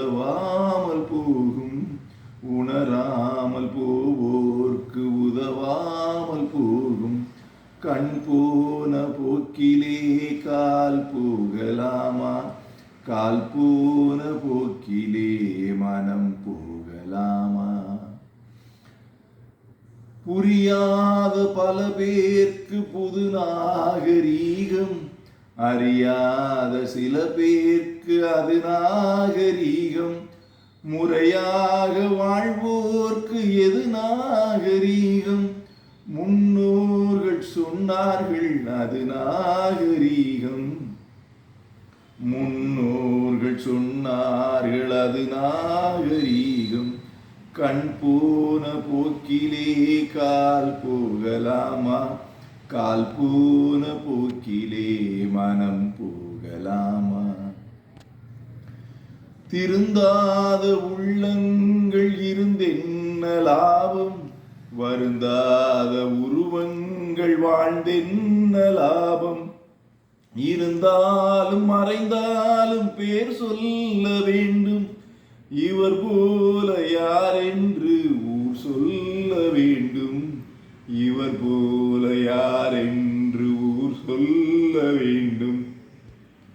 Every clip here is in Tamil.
உதவாமல் போகும். உணராமல் போவோர்க்கு உதவாமல் போகும். கண் போன போக்கிலே கால் போகலாமா? கால் போன போக்கிலே மனம் போகலாமா? புரியாத பல பேர்க்கு புது நாகரீகம். அறியாத சில பேர்க்கு அது நாகரீகம். முறையாக வாழ்வோர்க்கு எது நாகரீகம்? முன்னோர்கள் சொன்னார்கள் அது நாகரீகம். முன்னோர்கள் சொன்னார்கள் அது நாகரீகம். கண் போன போக்கிலே கால் போகலாமா? கால் பூன போக்கிலே மனம் போகலாமா? திருந்தாத உள்ளங்கள் இருந்தென்ன லாபம்? வருந்தாத உருவங்கள் வாழ்ந்தென்ன லாபம்? இருந்தாலும் மறைந்தாலும் பேர் சொல்ல வேண்டும். இவர் போல யார் என்று ஊர் சொல்ல வேண்டும். இவர் போல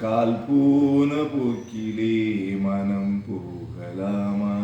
கால் போன போக்கிலே மனம் போகலாமா